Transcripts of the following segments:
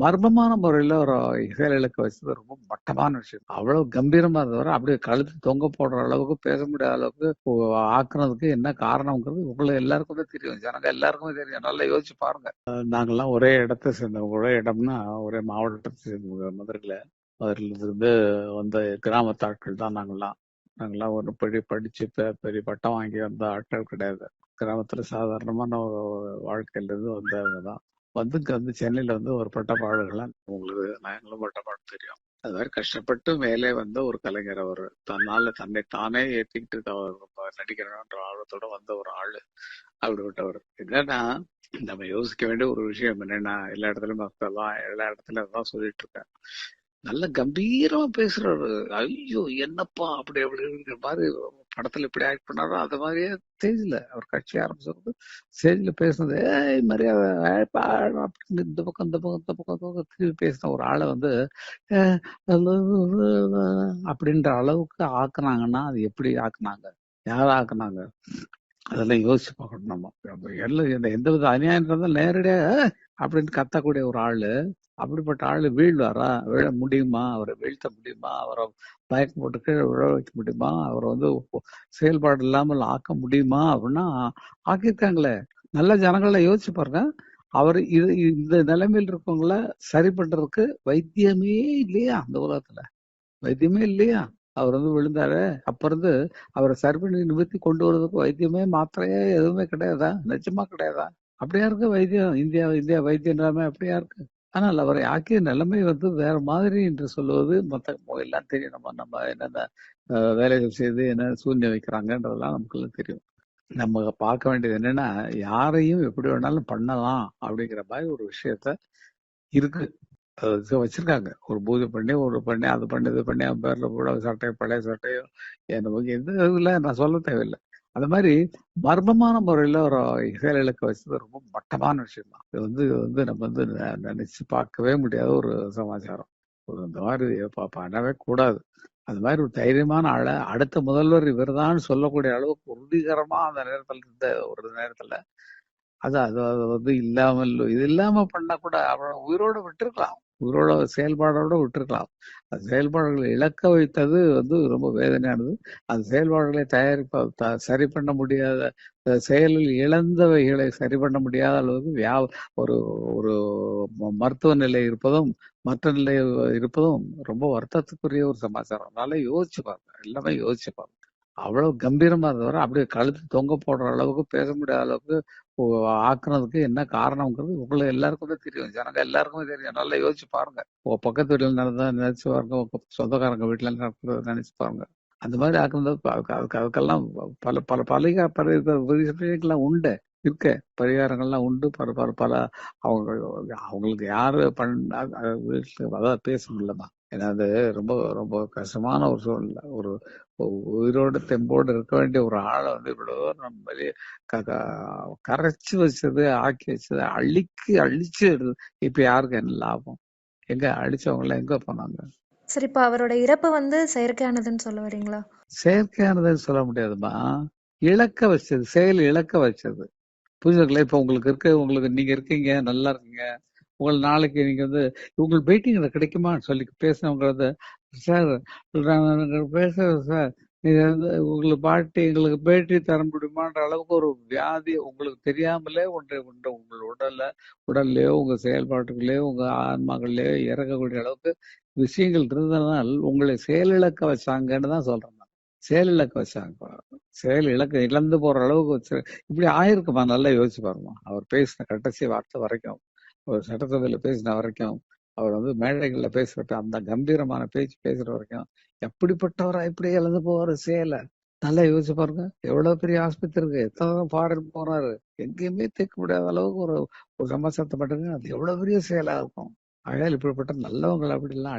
மர்மமான முறையில ஒரு செயலிழக்க வச்சது ரொம்ப மட்டமான விஷயம். அவ்வளவு கம்பீரமா இருந்தவரை அப்படியே கழுத்து தொங்க போடுற அளவுக்கு பேச முடியாத அளவுக்கு ஆக்குனதுக்கு என்ன காரணம்ங்கிறது உங்களுக்கு எல்லாருக்குமே தெரியும். ஜனங்க எல்லாருக்குமே தெரியும். நல்லா யோசிச்சு பாருங்க. நாங்கெல்லாம் ஒரே இடத்த சேர்ந்தவங்க ஒரே இடம்னா ஒரே மாவட்டத்தை சேர்ந்தவங்க மதுரையில மதுரையில இருந்து வந்த கிராமத்து ஆட்கள் தான் நாங்கெல்லாம். நாங்கெல்லாம் ஒரு பெரிய படிச்சு பெரிய பட்டம் வாங்கி வந்த ஆட்கள் கிடையாது. கிராமத்துல சாதாரணமான ஒரு வாழ்க்கையில இருந்து வந்தவங்க தான். வந்து வந்து சென்னையில வந்து ஒரு பட்டப்பாடுகள்லாம் உங்களுக்கு நாங்களும் பட்டப்பாடு தெரியும். அது மாதிரி கஷ்டப்பட்டு மேலே வந்த ஒரு கலைஞர் அவர். தன்னால தன்னை தானே ஏத்திக்கிட்டு அவர் நடிக்கிறன்ற ஆர்வத்தோட வந்த ஒரு ஆளு அப்படிப்பட்டவர். என்னன்னா நம்ம யோசிக்க வேண்டிய ஒரு விஷயம் என்னன்னா எல்லா இடத்துலயும் மக்கள் எல்லா இடத்துலயும் அதான் சொல்லிட்டு இருக்கேன் நல்ல கம்பீரமா பேசுறாரு. ஐயோ என்னப்பா அப்படி அப்படிங்கிற மாதிரி படத்துல இப்படி ஆக்ட் பண்ணாரோ? அது மாதிரியே ஸ்டேஜ்ல அவர் கட்சி ஆரம்பிச்சது ஸ்டேஜ்ல பேசினது மரியாதை அப்படின்னு இந்த பக்கம் இந்த பக்கம் இந்த பக்கம் பக்கம் திருப்பி பேசின ஒரு ஆளை வந்து அப்படின்ற அளவுக்கு ஆக்குனாங்கன்னா அது எப்படி ஆக்குனாங்க? யார் ஆக்குனாங்க? அதெல்லாம் யோசிச்சு பார்க்கணும் நம்ம. எல்லாம் எந்த வித அநியாயம் இருந்தாலும் நேரடியாக அப்படின்னு கத்தக்கூடிய ஒரு ஆளு அப்படிப்பட்ட ஆளு வீழ்வாரா? வீழ முடியுமா? அவரை வீழ்த்த முடியுமா? அவரை பயக்கம் போட்டு கீழே விழ வைக்க முடியுமா? அவரை வந்து செயல்பாடு இல்லாமல் ஆக்க முடியுமா? அப்படின்னா ஆக்கியிருக்காங்களே. நல்ல ஜனங்களை யோசிச்சு பாருங்க. அவர் இது இந்த நிலைமையில் இருக்கவங்கள சரி பண்றதுக்கு வைத்தியமே இல்லையா அந்த உலகத்துல? வைத்தியமே இல்லையா? அவர் வந்து விழுந்தாரு. அப்ப இருந்து அவரை சரி பண்ணி நிமித்தி கொண்டு வர்றதுக்கு வைத்தியமே மாத்திரையே எதுவுமே கிடையாதா? நிஜமா கிடையாதா? அப்படியா இருக்கு வைத்தியம்? இந்தியா இந்தியா வைத்தியன்றாமே அப்படியா இருக்கு? ஆனால் அவரை ஆக்கிய நிலைமை வந்து வேற மாதிரி என்று சொல்லுவது மற்ற எல்லாம் தெரியும். நம்ம நம்ம என்னென்ன வேலைகள் செய்து என்ன சூழ்நிலை வைக்கிறாங்கன்றதெல்லாம் நமக்குள்ள தெரியும். நம்ம பார்க்க வேண்டியது என்னன்னா யாரையும் எப்படி வேணாலும் பண்ணலாம் அப்படிங்கிற மாதிரி ஒரு விஷயத்த இருக்கு. அது வச்சிருக்காங்க. ஒரு பூஜை பண்ணி ஒரு பண்ணி அது பண்ணி இது பண்ணி அவன் பேர்ல கூட சட்டையோ பழைய சட்டையோ எனக்கு எந்த இதுல நான் சொல்ல தேவையில்லை. அந்த மாதிரி மர்மமான முறையில ஒரு செயலிழக்க வச்சது ரொம்ப மட்டமான விஷயம் தான் இது வந்து இது வந்து நம்ம வந்து ந- நினைச்சு பார்க்கவே முடியாத ஒரு சமாச்சாரம். ஒரு இந்த மாதிரி பண்ணவே கூடாது. அது மாதிரி ஒரு தைரியமான ஆளை அடுத்த முதல்வர் இவர்தான் சொல்லக்கூடிய அளவுக்கு உறுதிகரமா அந்த நேரத்துல இருந்த ஒரு நேரத்துல அது அது அது வந்து இல்லாமல் இது இல்லாம பண்ணா கூட அவரோட உயிரோட விட்டுருக்கலாம். இவரோட செயல்பாடோட விட்டுருக்கலாம் அந்த செயல்பாடுகளை இழக்க வைத்தது வந்து ரொம்ப வேதனையானது. அந்த செயல்பாடுகளை தயாரிப்ப த- சரி பண்ண முடியாத செயலில் இழந்தவைகளை சரி பண்ண முடியாத அளவுக்கு வியா ஒரு ஒரு ம- மருத்துவ நிலை இருப்பதும் மற்ற நிலை இருப்பதும் ரொம்ப வருத்தத்துக்குரிய ஒரு சமாச்சாரம். அதனால யோசிச்சு பாருங்க. எல்லாமே யோசிச்சு பாருங்க. அவ்வளவு கம்பீரமா இருந்தவரை அப்படியே கழுத்து தொங்க போடுற அளவுக்கு பேச முடியாத அளவுக்கு ஆக்குனதுக்கு என்ன காரணம்ங்கிறது உங்களை எல்லாருக்குமே தெரியும். ஜனங்க எல்லாருக்குமே தெரியும். நல்லா யோசிச்சு பாருங்க. உங்க பக்கத்து வீட்டுல நடந்தா நினைச்சு பாருங்க. உங்க சொந்தக்காரங்க வீட்டுல நடக்கிறத நினைச்சு பாருங்க. அந்த மாதிரி ஆக்குனது அதுக்கு அதுக்கு- அதுக்கெல்லாம் பல பல பல பல உண்டு. இருக்க. பரிகாரங்கள்லாம் உண்டு. பல பல பல அவங்க அவங்களுக்கு யாரு பண்ண வீட்டுல அதாவது பேச முடியலமா ஏன்னா அது ரொம்ப ரொம்ப கஷ்டமான ஒரு சூழ்நிலை. ஒரு உயிரோட தெம்போடு இருக்க வேண்டிய ஒரு ஆளை வந்து இவ்வளவு நம்ம வெளியே க- க- கரைச்சு வச்சது ஆக்கி வச்சது அழிக்கு அழிச்சு இப்ப யாருக்கு என்ன லாபம்? எங்க அழிச்சவங்க எல்லாம் எங்க போனாங்க? சரி இப்ப அவரோட இறப்பு வந்து செயற்கையானதுன்னு சொல்ல வரீங்களா? செயற்கையானதுன்னு சொல்ல முடியாதுமா? இழக்க வச்சது செயல் இழக்க வச்சது. புரிஞ்சுக்கல இப்ப உங்களுக்கு இருக்க உங்களுக்கு நீங்க இருக்கீங்க நல்லா இருக்கீங்க. உங்கள் நாளைக்கு நீங்க வந்து உங்களுக்கு அதை கிடைக்குமான்னு சொல்லி பேசினவங்க வந்து சார் நான் பேசுறேன் சார் நீங்க வந்து உங்களுக்கு பாட்டி எங்களுக்கு பேட்டி தர முடியுமான்ற அளவுக்கு ஒரு வியாதி உங்களுக்கு தெரியாமலே ஒன்று ஒன்று உங்கள் உடல்ல உடல்லையோ உங்க செயல்பாட்டுக்குள்ளேயோ உங்க ஆன்மாக்கள்லயோ இறக்கக்கூடிய அளவுக்கு விஷயங்கள் இருந்ததுனால் உங்களை செயலிழக்க வச்சாங்கன்னு தான் சொல்றேன் செயலிழக்க வச்சாங்க. செயல் இழக்க இழந்து போற அளவுக்கு வச்சு இப்படி ஆயிருக்குமா? நல்லா யோசிச்சு பாருமா. அவர் பேசின கடைசி வார்த்தை வரைக்கும். ஒரு சட்டசபையில பேசின வரைக்கும் அவர் வந்து மேடைகள்ல பேசுறப்ப அந்த கம்பீரமான பேச்சு பேசுற வரைக்கும் எப்படிப்பட்டவரா இப்படி இழந்து போவாரு சேலை? நல்லா யோசிச்சு பாருங்க. எவ்வளவு பெரிய ஆஸ்பத்திரி இருக்கு. எத்தனை ஃபாரின் போறாரு. எங்கேயுமே தேக்க முடியாத அளவுக்கு ஒரு ஒரு சமாசத்தை மட்டுங்க அது எவ்வளவு பெரிய செயலா இருக்கும். ஆகையால் இப்படிப்பட்ட நல்லவங்களை அப்படி எல்லாம்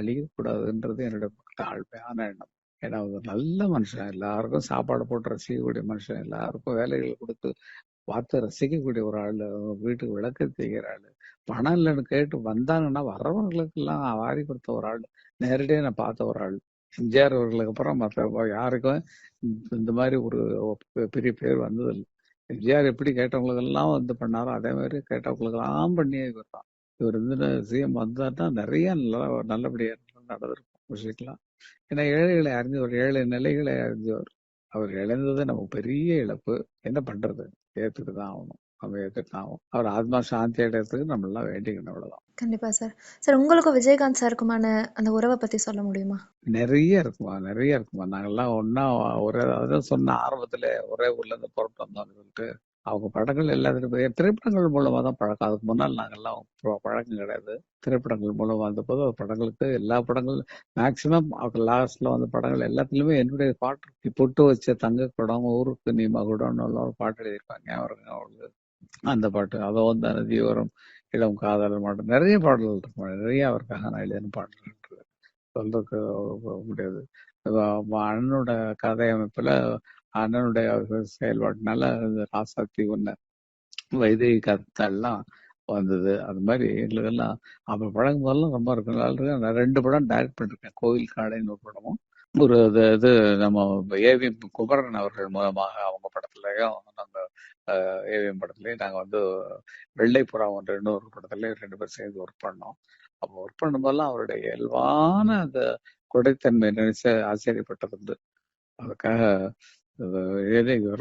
என்னுடைய தாழ்மையான எண்ணம். ஏன்னா ஒரு நல்ல மனுஷன். எல்லாருக்கும் சாப்பாடு போட்டு ரசிக்கக்கூடிய மனுஷன். எல்லாருக்கும் வேலைகள் கொடுத்து பார்த்து ரசிக்கக்கூடிய ஒரு ஆளு வீட்டுக்கு விளக்கு செய்கிற ஆளு. பணம் இல்லைன்னு கேட்டு வந்தாங்கன்னா வர்றவங்களுக்கு எல்லாம் வாரி கொடுத்த ஒரு ஆள். நேரடியாக நான் பார்த்த ஒரு ஆள். எம்ஜிஆர் அவர்களுக்கு அப்புறம் மற்ற யாருக்கும் இந்த- மாதிரி ஒரு பெரிய பேர் வந்ததில்லை. எம்ஜிஆர் எப்படி கேட்டவங்களுக்கு எல்லாம் வந்து பண்ணாரோ அதே மாதிரி கேட்டவங்களுக்கு எல்லாம் பண்ணி இவர் தான். இவர் வந்து சிஎம் தான் நிறைய நல்ல நல்லபடியா நடந்திருக்கும் விஷயங்கள்லாம் ஏன்னா ஏழைகளை அறிஞ்சவர் ஏழை நிலைகளை அறிஞ்சவர். அவர் இழந்தது நமக்கு பெரிய இழப்பு. என்ன பண்றது? ஏத்துட்டு தான் ஆகணும் நம்ம ஏத்துட்டு தான் ஆகணும் அவர் ஆத்மா சாந்தி அடையறதுக்கு நம்ம எல்லாம் வேண்டிக்கணும் அவ்வளவுதான். கண்டிப்பா சார். சார் உங்களுக்கும் விஜயகாந்த் சாருக்குமான அந்த உறவை பத்தி சொல்ல முடியுமா? நிறைய இருக்குமா? நிறைய இருக்குமா? நாங்கெல்லாம் ஒன்னா ஒரே அதான் சொன்ன ஆரம்பத்துல ஒரே ஊர்ல இருந்து புறப்பட்டு வந்தோம்னு சொல்லிட்டு. அவங்க படங்கள் எல்லாத்துக்கும் திரைப்படங்கள் மூலமாக தான் பழக்கம். அதுக்கு முன்னால் நாங்கள்லாம் பழக்கம் கிடையாது. திரைப்படங்கள் மூலமாக வந்த போது படங்களுக்கு எல்லா படங்களும் மேக்சிமம் அவர் லாஸ்ட்ல வந்த படங்கள் எல்லாத்துலயுமே என்னுடைய பாட்டு பொட்டு வச்ச தங்க குடம் ஊருக்கு நீ மகுடம்னு ஒரு பாட்டு எழுதியிருப்பாங்க. அவருங்க அவங்களுக்கு அந்த பாட்டு. அதோ வந்து நதியோரம் இளம் காதல் பாட்டு நிறைய பாடல்கள் இருக்கு. நிறைய அவருக்காக நான் எழுதின பாடல்கள் சொல்றதுக்கு முடியாது. அண்ணனோட கதை அமைப்புல அண்ணனுடைய செயல்பாட்டுனால இந்த ராசாத்தி ஒன்று வைதிக கத்தெல்லாம் வந்தது. அது மாதிரி எங்களுக்கெல்லாம் அப்போ பழகும் போதெல்லாம் ரொம்ப இருக்கும். நல்லா நான் ரெண்டு படம் டைரக்ட் பண்ணிருக்கேன். கோவில் காடைன்னு ஒரு படமும் ஒரு இது இது நம்ம ஏவிஎம் குமரன் அவர்கள் மூலமாக அவங்க படத்துலயும் நாங்க ஏவிஎம் படத்துலயும் நாங்க வந்து வெள்ளைப்புறா ஒன்று இன்னொரு படத்துலயும் ரெண்டு பேரும் சேர்ந்து ஒர்க் பண்ணோம். அப்போ ஒர்க் பண்ணும்போதெல்லாம் அவருடைய இயல்பான அந்த கொடைத்தன்மை நினைச்சு ஆச்சரியப்பட்டது அதுக்காக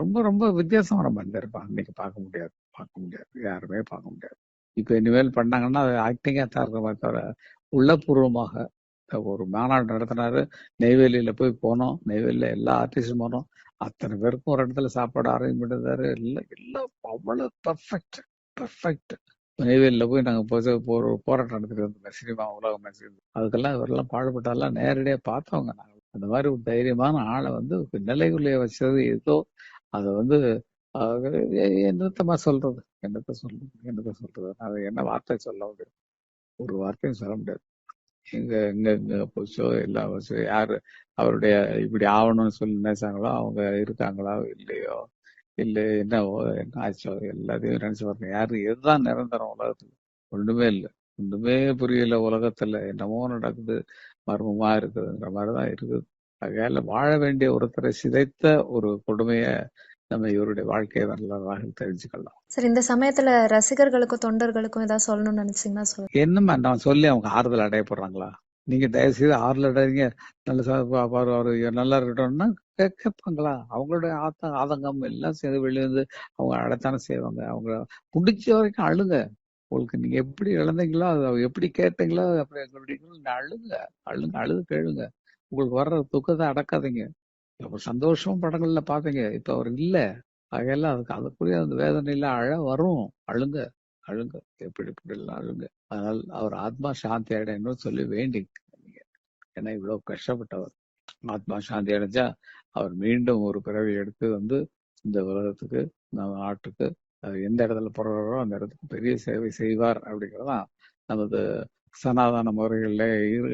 ரொம்ப ரொம்ப வித்தியாசமான மனிதர் இருப்பாங்க இன்னைக்கு பார்க்க முடியாது. பார்க்க முடியாது. யாருமே பார்க்க முடியாது. இப்போ இனிமேல் பண்ணாங்கன்னா அது ஆக்டிங்காக தான் இருக்கிற தவிர உள்ளபூர்வமாக ஒரு மாநாடு நடத்தினாரு. நெய்வேலியில போய் போனோம். நெய்வேலியில எல்லா ஆர்டிஸ்டும் போனோம். அத்தனை பேருக்கும் ஒரு இடத்துல சாப்பாடு அரேஞ்ச் பண்ணிருந்தாரு எல்லாம் எல்லாம் அவ்வளோ பெர்ஃபெக்ட் பெர்ஃபெக்ட் நெய்வேலியில் போய் நாங்கள் போய் ஒரு போராட்டம் நடத்திட்டு வந்தோம். சினிமா உலகம் அதுக்கெல்லாம் இவரெல்லாம் பாடுபட்டாலாம் நேரடியாக பார்த்தவங்க நாங்கள் அந்த மாதிரி ஒரு தைரியமான ஆளை வந்து நிலைக்குள்ளே வச்சது ஏதோ அதை வந்து என்னத்தமா சொல்றது? என்னத்த சொல்றது? என்னத்த சொல்றது? அது என்ன வார்த்தை சொல்ல முடியும்? ஒரு வார்த்தையும் சொல்ல முடியாது. எங்க எங்க எங்க போச்சோ எல்லா வச்சோ யாரு? அவருடைய இப்படி ஆகணும்னு சொல்லி நினைச்சாங்களோ அவங்க இருக்காங்களா? இல்லையோ? இல்லை என்னவோ என்ன ஆச்சோ? எல்லாத்தையும் நினைச்சு பாருங்க. யாரு? எதுதான் நிரந்தரம் உலகத்துல. ஒண்ணுமே இல்லை. ஒண்ணுமே புரியல. உலகத்துல என்னமோ நடக்குது. மர்மமா இருக்குதுங்கிற மாதிரிதான் இருக்குது. ஆகையால வாழ வேண்டிய ஒருத்தரை சிதைத்த ஒரு கொடுமைய நம்ம இவருடைய வாழ்க்கையை வரலாறாக தெரிஞ்சுக்கலாம். சார் இந்த சமயத்துல ரசிகர்களுக்கும் தொண்டர்களுக்கும் ஏதாவது சொல்லணும்னு நினைச்சீங்கன்னா சொல்லுங்க என்னமா நான் சொல்லி அவங்க ஆறுதல் அடைய போடுறாங்களா நீங்க தயவு செய்து ஆறுதல் அடைறீங்க நல்ல பாரு அவரு நல்லா இருக்கட்டும்னா கே- கேட்பாங்களா? அவங்களுடைய ஆத்த ஆதங்கம் எல்லாம் சேர்ந்து வெளியே வந்து அவங்க அடைத்தானே செய்வாங்க. அவங்க பிடிச்ச வரைக்கும் அழுங்க. உங்களுக்கு நீங்க எப்படி இழந்தீங்களோ அதை எப்படி கேட்டீங்களோ அப்படி எங்களுடைய அழுங்க அழுங்க அழுது கேளுங்க. உங்களுக்கு வர்ற துக்கத்தை அடக்காதீங்க. அப்ப சந்தோஷமும் படங்கள்ல பாத்தீங்க இப்ப அவர் இல்ல. அதையெல்லாம் அதுக்கு அதுக்குரிய அந்த வேதனையில அழ வரும். அழுங்க அழுங்க. எப்படி இப்படி எல்லாம் அழுங்க. அதனால் அவர் ஆத்மா சாந்தி அடையணும்னு சொல்லி வேண்டி ஏன்னா இவ்வளவு கஷ்டப்பட்டவர். ஆத்மா சாந்தி அடைஞ்சா அவர் மீண்டும் ஒரு பிறவி எடுத்து வந்து இந்த உலகத்துக்கு நம்ம நாட்டுக்கு எந்த இடத்துல பிறகுறோ அந்த இடத்துக்கு பெரிய சேவை செய்வார் அப்படிங்கிறதான் நமது சனாதன முறைகள்ல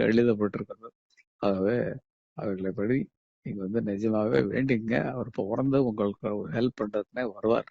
எழுதப்பட்டிருக்கிறது. ஆகவே அவர்களை படி நீங்க வந்து நிஜமாவே வேண்டிங்க அவர் பிறந்து உங்களுக்கு ஹெல்ப் பண்றதுனே வருவார்.